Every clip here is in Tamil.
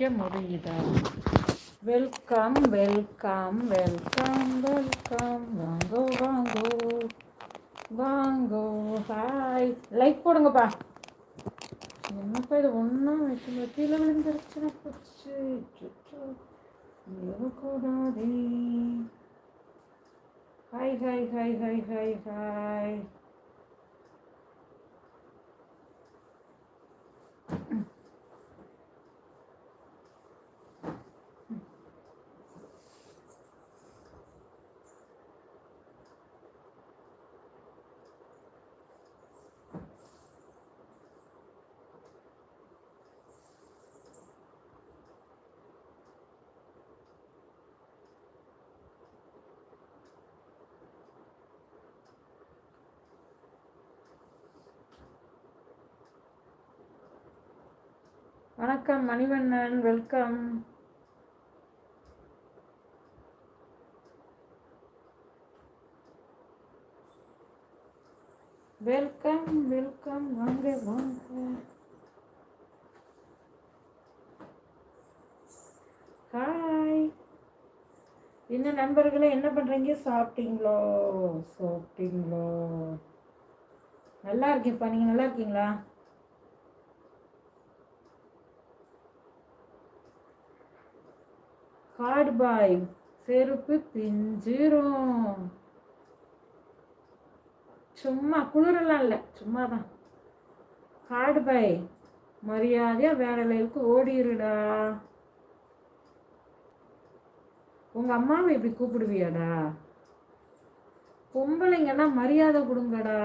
வைக்க முடியுதா? Welcome welcome welcome welcome. வாங்கோ வாங்கோ வாங்கோ ஹாய். லைக் போடுங்கப்பா. என்னப்பா இது? ஒன்றும் வைக்க மத்தியில் விழுந்துருச்சுன்னா போச்சு அச்சச்சோ. Hi hi hi hi hi hi வணக்கம் மணிவண்ணன். வெல்கம் வெல்கம் வெல்கம் வாங்க வாங்க. ஹாய் என்ன நண்பர்களே என்ன பண்ணுறீங்க சாப்பிட்டீங்களோ? சாப்பிட்டீங்களோ? நல்லா இருக்கேன்ப்பா. நீங்கள் நல்லா இருக்கீங்களா? ஹார்ட் பாய் செருப்பு பிஞ்சிரும். சும்மா குளிரெல்லாம் இல்லை சும்மா தான் ஹார்ட் பாய் மரியாதையாக வேற லைவுக்கு ஓடிருடா. உங்கள் அம்மாவை இப்படி கூப்பிடுவியாடா? பொம்பளைங்கன்னா மரியாதை கொடுங்கடா.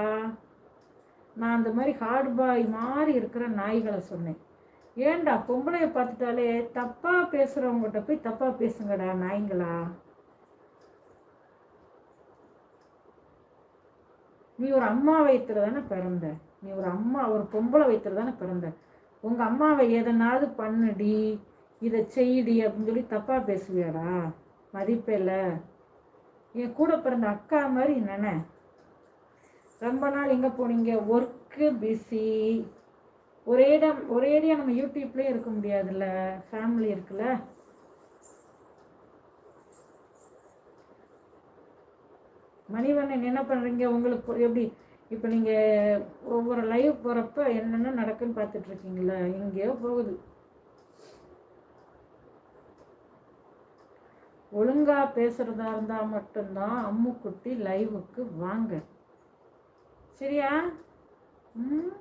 நான் அந்த மாதிரி ஹார்ட் பாய் மாதிரி இருக்கிற நாய்களை சொன்னேன். ஏன்டா பொம்பளைய பார்த்துட்டாலே தப்பா பேசுறவங்ககிட்ட போய் தப்பா பேசுங்கடா நாய்ங்களா? நீ ஒரு அம்மா வயிற்றுல தானே பிறந்த. நீ ஒரு அம்மா ஒரு பொம்பளை வயிற்றுல தானே பிறந்த. உங்க அம்மாவை எதனாவது பண்ணுடி இதை செய்டி அப்படின்னு சொல்லி தப்பா பேசுவியாடா? மதிப்பில்ல என் கூட பிறந்த அக்கா மாதிரி நினை. ரொம்ப நாள் எங்கே போனீங்க? ஒர்க்கு பிஸி ஒரே இடம் ஒரேடியாக நம்ம யூடியூப்லேயே இருக்க முடியாதுல்ல? ஃபேமிலி இருக்குல்ல? மணிவண்ணன் என்ன பண்ணுறீங்க உங்களுக்கு எப்படி? இப்போ நீங்கள் ஒவ்வொரு லைவ் போகிறப்ப என்னென்ன நடக்குன்னு பார்த்துட்ருக்கீங்களா? எங்கேயோ போகுது. ஒழுங்காக பேசுகிறதா இருந்தால் மட்டும்தான் அம்முக்குட்டி லைவுக்கு வாங்க. சரியா? ம்?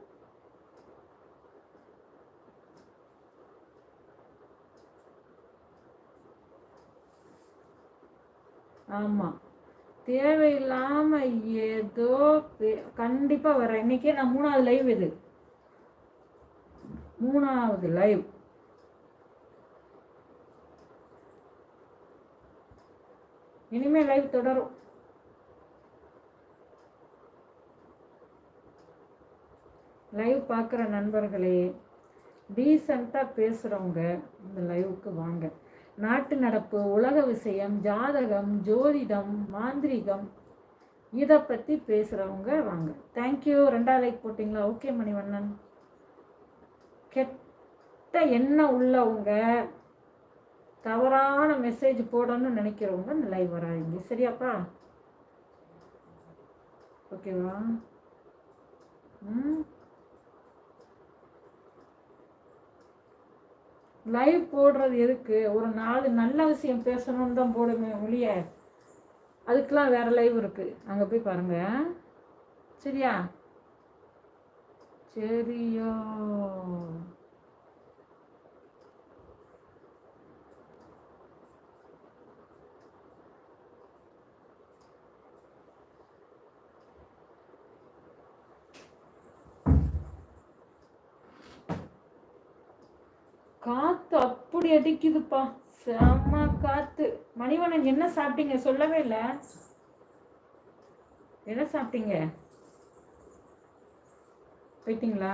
ஆமாம் தேவையில்லாமல் ஏதோ கண்டிப்பாக வரேன் இன்னைக்கே நான் மூணாவது லைவ் இது. மூணாவது லைவ் இனிமேல் லைவ் தொடரும். லைவ் பார்க்குற நண்பர்களே டீசெண்டாக பேசுகிறவங்க இந்த லைவுக்கு வாங்க. நாட்டு நடப்பு உலக விஷயம் ஜாதகம் ஜோதிடம் மாந்திரிகம். இதை பற்றி பேசுகிறவங்க வாங்க. தேங்க்யூ ரெண்டாவது லைக் போட்டிங்களா? ஓகே மணிவண்ணன். கெட்ட எண்ணம் உள்ளவங்க தவறான மெசேஜ் போடணும்னு நினைக்கிறவங்க இந்த லைவ் வராதிங்க. சரியாப்பா? ஓகேவா ம்? லைவ் போடுறது எதுக்கு? ஒரு நாலு நல்ல விஷயம் பேசணும்னு தான் போடுமே ஒழிய அதுக்கெலாம் வேறு லைவ் இருக்குது அங்கே போய் பாருங்கள் சரியா? சரியோ காத்து அப்படி அடிக்குதுப்பா. செம்ம காத்து. மணிவண்ணன் என்ன சாப்பிட்டீங்க? சொல்லவே இல்லை. என்ன சாப்பிட்டீங்க? போயிட்டீங்களா?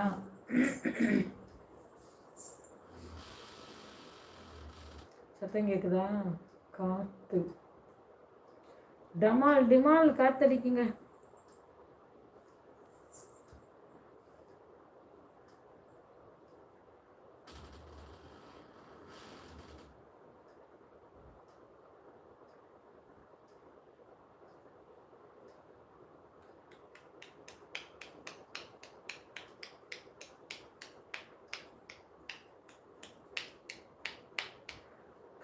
சத்தம் கேக்குதா? காத்து. டமால் டிமால் காத்தடிக்குங்க.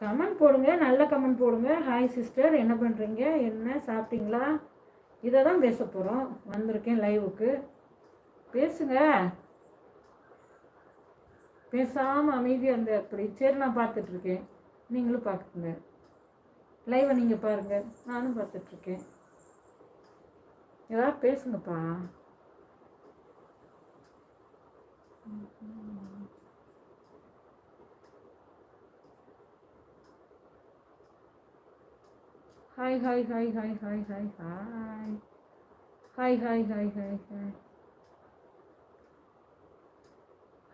கமெண்ட் போடுங்க நல்ல கமெண்ட் போடுங்க. ஹாய் சிஸ்டர் என்ன பண்ணுறீங்க என்ன சாப்பிட்டீங்களா? இதை தான் பேச போகிறோம் வந்திருக்கேன் லைவுக்கு பேசுங்க. பேசாமல் அமைதியாக இருந்த அப்படி சரி நான் பார்த்துட்ருக்கேன் நீங்களும் பார்க்குங்க லைவை நீங்கள் பாருங்கள் நானும் பார்த்துட்ருக்கேன் ஏதாவது பேசுங்கப்பா. Hi hi hi hi hi hi hi hi hi hi hi hi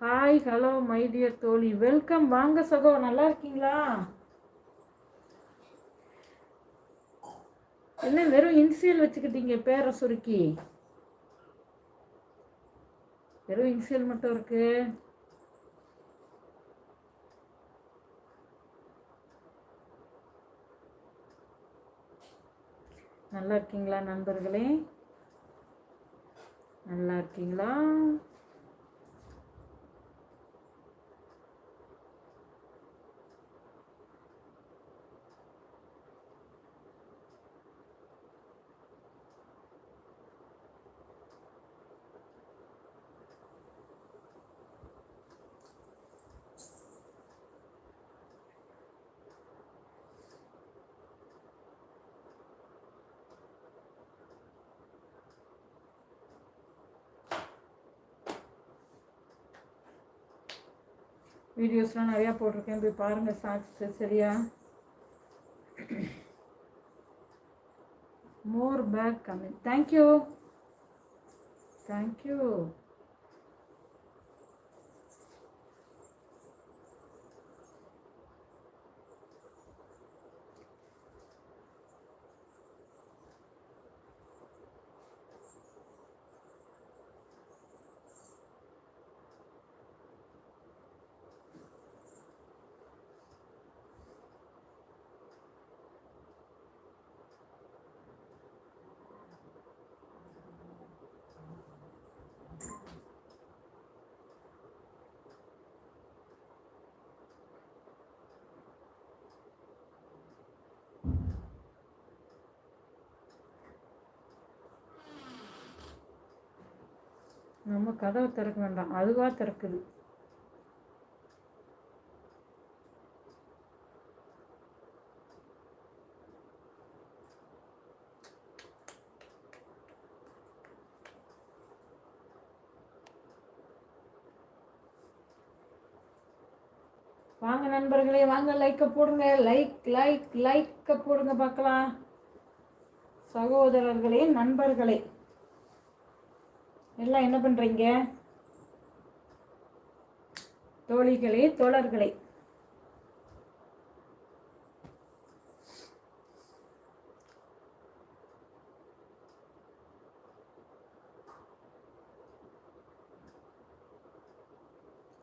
hi hello my dear தோழி வெல்கம் வாங்க சகோ. நல்லா இருக்கீங்களா? என்ன வெறும் இன்சியல் வச்சுக்கிட்டீங்க பேரை சுருக்கி? வெறும் இன்சியல் மட்டும் இருக்கு. நல்லா இருக்கீங்களா நண்பர்களே? நல்லா இருக்கீங்களா? வீடியோஸ்லாம் நிறையா போட்டிருக்கேன் போய் பாருங்கள் சாட்சி சரியா more back coming thank you thank you நம்ம கதவை திறக்க வேண்டாம். அதுவாக திறக்குது. வாங்க நண்பர்களே வாங்க லைக்கை போடுங்க. லைக் லைக் லைக்கை போடுங்க பார்க்கலாம். சகோதரர்களே நண்பர்களே. எல்லாம் என்ன பண்றீங்க? தோழிகளே தோழர்களே.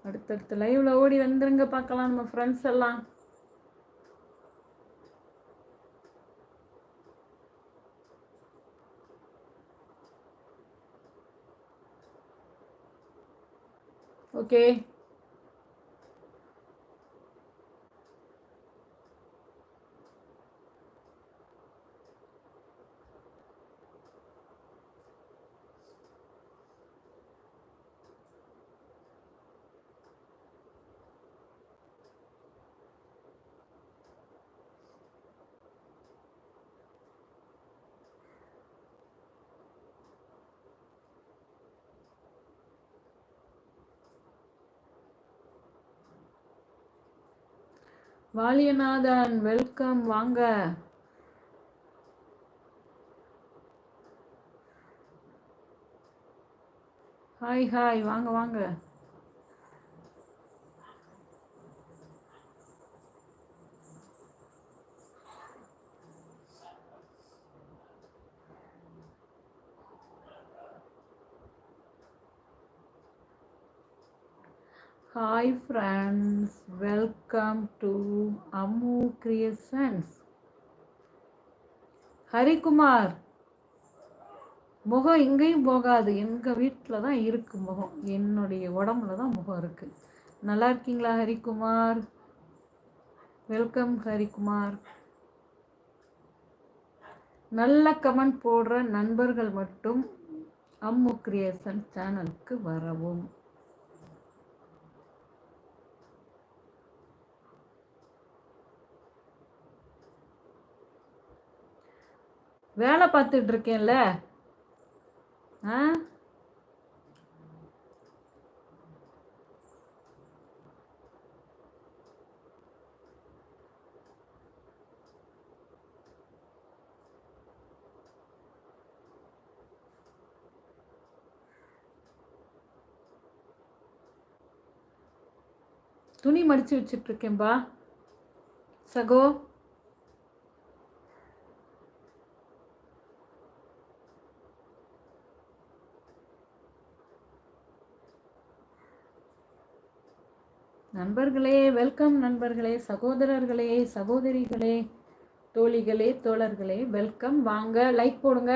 அடுத்தடுத்த லைவ்ல ஓடி வந்துருங்க பார்க்கலாம் நம்ம ஃப்ரெண்ட்ஸ் எல்லாம். ஓகே வாலியநாதன் வெல்கம் வாங்க. ஹாய் ஹாய் வாங்க வாங்க. Hi friends welcome to Ammu creations Harikumar முகம் எங்கேயும் போகாது. எங்கள் வீட்டில் தான் இருக்குது முகம். என்னுடைய உடம்புல தான் முகம் இருக்குது நல்லா இருக்கீங்களா ஹரிகுமார்? வெல்கம் ஹரிகுமார். நல்ல கமெண்ட் போடுற நண்பர்கள் மட்டும் அம்மு கிரியேஷன் சேனலுக்கு வரவும். வேலை பார்த்துட்டு இருக்கேன்ல. ஆ? துணி மடிச்சு வச்சுட்ருக்கேன்பா சகோ. நண்பர்களே வெல்கம் நண்பர்களே சகோதரர்களே சகோதரிகளே தோழிகளே தோழர்களே வெல்கம். வாங்க லைக் போடுங்க.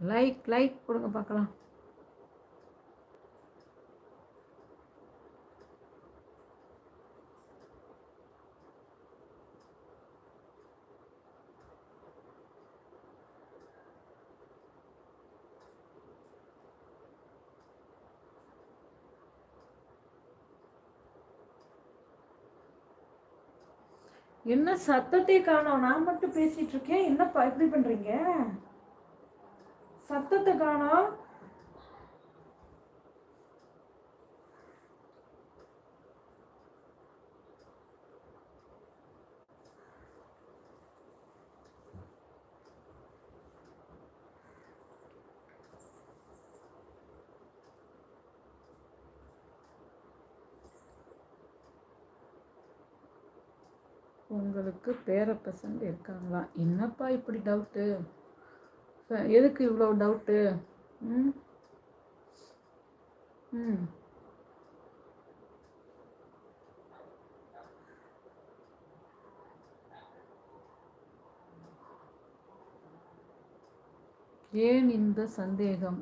லைக் லைக் கொடுங்க பார்க்கலாம். என்ன சத்தத்தை காணோம்? நான் மட்டும் பேசிட்டு இருக்கேன். என்னப்பா இப்படி பண்றீங்க? சத்தத்தை காணோம் உங்களுக்கு பேர பசங்க இருக்காங்களா? என்னப்பா இப்படி டவுட்டு எதுக்கு இவ்வளோ டவுட்டு ம். ம். ஏன் இந்த சந்தேகம்?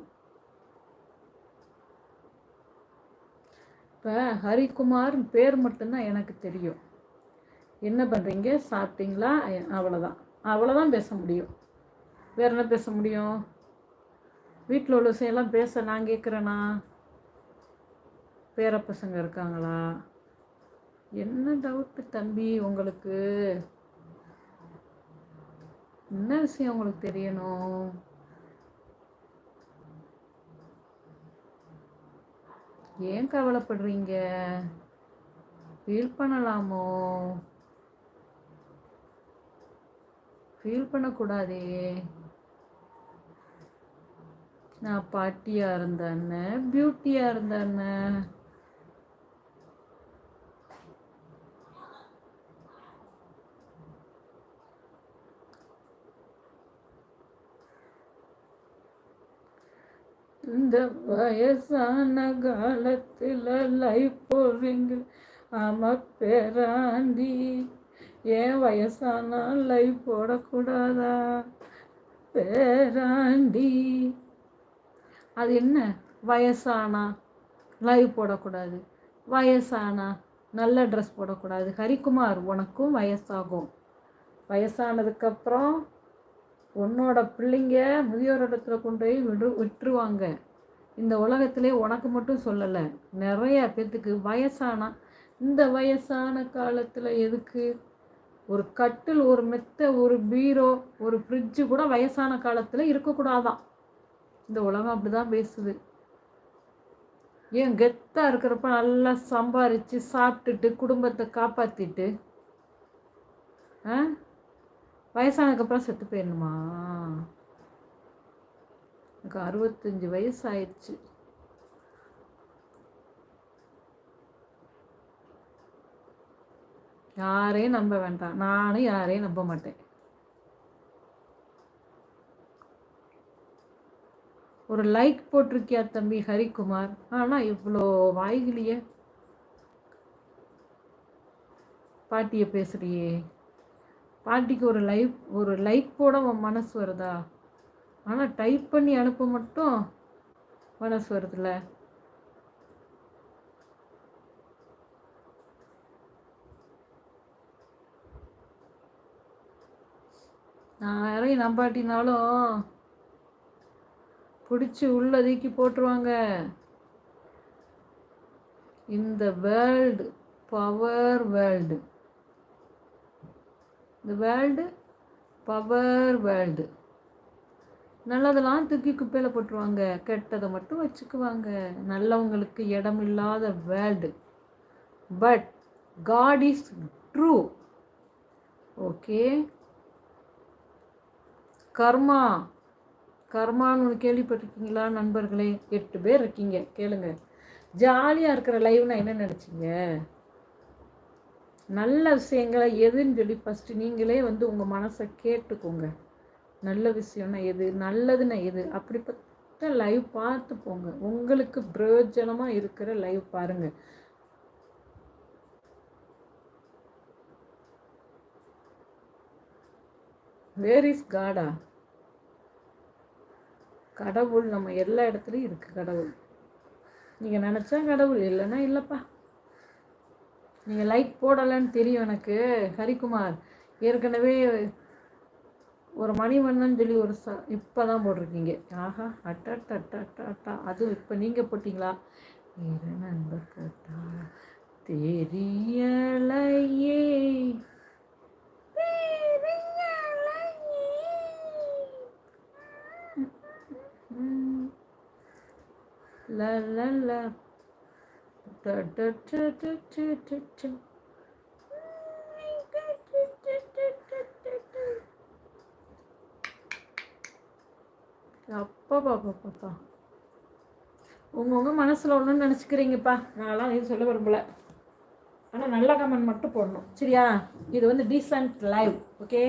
இப்போ ஹரிக்குமார் பேர் மட்டும்தான் எனக்கு தெரியும். என்ன பண்ணுறீங்க சாப்பிட்டீங்களா? அவ்வளோதான் அவ்வளோதான் பேச முடியும். வேறு என்ன பேச முடியும்? வீட்டில் உள்ள விஷயம்லாம் பேச நான் கேட்குறேனா பேர பசங்க இருக்காங்களா? என்ன டவுட்டு தம்பி உங்களுக்கு? என்ன விஷயம் உங்களுக்கு தெரியணும்? ஏன் கவலைப்படுறீங்க? ஃபீல் பண்ணலாமோ? ஃபீல் பண்ணக்கூடாதே. நான் பாட்டியாக இருந்தேன்னு பியூட்டியாக இருந்தேன்னு. இந்த வயசான காலத்தில் லைஃப் போடுறீங்க ஆமா பேராண்டி ஏன் வயசானா லைஃப் போடக்கூடாதா? பேராண்டி. அது என்ன? வயசானா லைவ் போடக்கூடாது. வயசானா நல்ல ட்ரெஸ் போடக்கூடாது. ஹரிக்குமார் உனக்கும் வயசாகும். வயசானதுக்கப்புறம் உன்னோட பிள்ளைங்க முதியோர் இடத்துல கொண்டு போய் விடு விட்டுருவாங்க. இந்த உலகத்திலே உனக்கு மட்டும் சொல்லலை. நிறைய பேர்த்துக்கு வயசானா இந்த வயசான காலத்தில் எதுக்கு? ஒரு கட்டில் ஒரு மெத்த ஒரு பீரோ ஒரு ஃப்ரிட்ஜு கூட வயசான காலத்தில் இருக்கக்கூடாதான். இந்த உலகம் அப்படி தான் பேசுது. ஏன் கெத்தாக இருக்கிறப்ப நல்லா சம்பாரித்து சாப்பிட்டுட்டு குடும்பத்தை காப்பாற்றிட்டு ஆ? வயசானதுக்கப்புறம் செத்து போயிடணுமா? எனக்கு அறுபத்தஞ்சி வயசு ஆயிடுச்சு யாரையும் நம்ப வேண்டாம். நானும் யாரையும் நம்ப மாட்டேன். ஒரு லைக் போட்டிருக்கியா தம்பி ஹரிக்குமார் ஆனால் இவ்வளோ வாய்கிலியே பாட்டியை பேசுகிறியே பாட்டிக்கு ஒரு லைவ் ஒரு லைக் போட உன் மனசு வருதா? ஆனால் டைப் பண்ணி அனுப்ப மட்டும் மனசு வருதுல்ல. நான் யாரையும் நம்பாட்டினாலும் பிடிச்சி உள்ளதுக்கி போட்டுருவாங்க. இந்த வேர்ல்டு பவர் வேர்ல்டு இந்த வேர்ல்டு பவர் வேர்ல்டு நல்லதெல்லாம் தூக்கி குப்பையில் போட்டுருவாங்க. கெட்டதை மட்டும் வச்சுக்குவாங்க. நல்லவங்களுக்கு இடம் இல்லாத world but god is true okay karma. கர்மான்னு ஒன்று கேள்விப்பட்டிருக்கீங்களா? நண்பர்களே எட்டு பேர் இருக்கீங்க. கேளுங்க. ஜாலியாக இருக்கிற லைவ்னா என்ன நினச்சிங்க? நல்ல விஷயங்களை எதுன்னு சொல்லி ஃபஸ்ட்டு நீங்களே வந்து உங்கள் மனசை கேட்டுக்கோங்க. நல்ல விஷயம்னா எது? நல்லதுன்னா எது? அப்படிப்பட்ட லைவ் பார்த்து போங்க. உங்களுக்கு பிரயோஜனமாக இருக்கிற லைவ் பாருங்கள் வேர் இஸ் காடா கடவுள் நம்ம எல்லா இடத்துலையும் இருக்குது கடவுள். நீங்கள் நினச்சா கடவுள் இல்லைன்னா இல்லைப்பா. நீங்கள் லைக் போடலைன்னு தெரியும் எனக்கு ஹரிக்குமார் ஏற்கனவே ஒரு மணிவண்ணன் சொல்லி ஒரு ச இப்போ தான் போட்டிருக்கீங்க. ஆஹா அட்டா அதுவும் இப்போ நீங்கள் போட்டிங்களா? வேறு நண்பர் போட்டா அப்பா பாப்பா பாப்பா உங்கவுங்க மனசில் ஒன்றும் நினச்சிக்கிறீங்கப்பா நான்லாம் எதுவும் சொல்ல விரும்பல ஆனால் நல்ல கமெண்ட் மட்டும் போடணும் சரியா இது வந்து டீசன்ட் லைவ் ஓகே